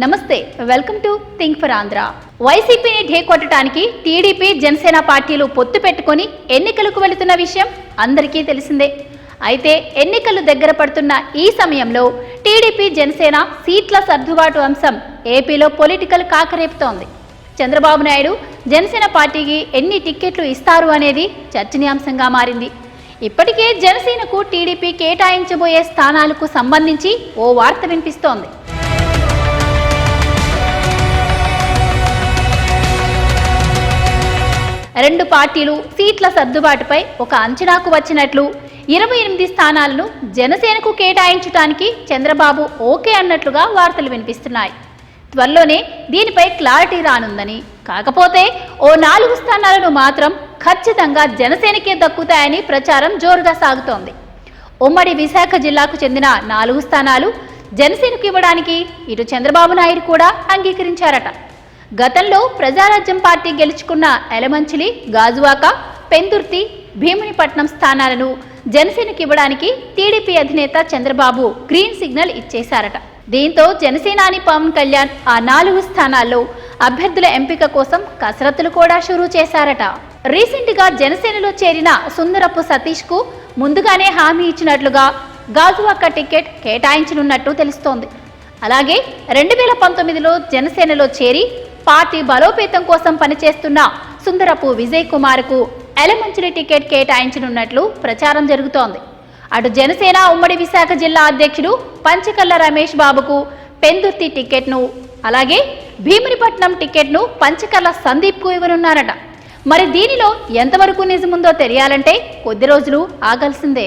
నమస్తే welcome to think for Andhra. వైసీపీని ఢేకొట్టడానికి టీడీపీ జనసేన పార్టీలు పొత్తు పెట్టుకొని ఎన్నికలకు వెళుతున్న విషయం అందరికీ తెలిసిందే. అయితే ఎన్నికలు దగ్గర పడుతున్న ఈ సమయంలో టీడీపీ జనసేన సీట్ల సర్దుబాటు అంశం ఏపీలో పొలిటికల్ కాకరేపుతోంది. చంద్రబాబు నాయుడు జనసేన పార్టీకి ఎన్ని టిక్కెట్లు ఇస్తారు అనేది చర్చనీయాంశంగా మారింది. ఇప్పటికే జనసేనకు టీడీపీ కేటాయించబోయే స్థానాలకు సంబంధించి ఓ వార్త వినిపిస్తోంది. రెండు పార్టీలు సీట్ల సర్దుబాటుపై ఒక అంచనాకు వచ్చినట్లు ఇరవై ఎనిమిది స్థానాలను జనసేనకు కేటాయించడానికి చంద్రబాబు ఓకే అన్నట్లుగా వార్తలు వినిపిస్తున్నాయి. త్వరలోనే దీనిపై క్లారిటీ రానుందని. కాకపోతే ఓ నాలుగు స్థానాలను మాత్రం ఖచ్చితంగా జనసేనకే దక్కుతాయని ప్రచారం జోరుగా సాగుతోంది. ఉమ్మడి విశాఖ జిల్లాకు చెందిన నాలుగు స్థానాలు జనసేనకు ఇవ్వడానికి ఇటు చంద్రబాబు నాయుడు కూడా అంగీకరించారట. గతంలో ప్రజారాజ్యం పార్టీ గెలుచుకున్న ఎలమంచిలి గాజువాక పెందుర్తి భీమునిపట్నం స్థానాలను జనసేనకి ఇవ్వడానికి టీడీపీ అధినేత చంద్రబాబు గ్రీన్ సిగ్నల్ ఇచ్చేశారట. దీంతో జనసేనాని పవన్ కళ్యాణ్ ఆ నాలుగు స్థానాల్లో అభ్యర్థుల ఎంపిక కోసం కసరత్తులు కూడా షురూ చేశారట. రీసెంట్గా జనసేనలో చేరిన సుందరపు సతీష్కు ముందుగానే హామీ ఇచ్చినట్లుగా గాజువాక టికెట్ కేటాయించనున్నట్టు తెలుస్తోంది. అలాగే రెండు వేల పంతొమ్మిదిలో జనసేనలో చేరి పార్టీ బలోపేతం కోసం పనిచేస్తున్న సుందరపు విజయ్ కుమార్కు ఎలమంచిలి టికెట్ కేటాయించనున్నట్లు ప్రచారం జరుగుతోంది. అటు జనసేన ఉమ్మడి విశాఖ జిల్లా అధ్యక్షుడు పంచకల్ల రమేష్ బాబుకు పెందుర్తి టికెట్ను అలాగే భీమునిపట్నం టికెట్ను పంచకల్ల సందీప్కు ఇవ్వనున్నారట. మరి దీనిలో ఎంతవరకు నిజముందో తెలియాలంటే కొద్ది రోజులు ఆగాల్సిందే.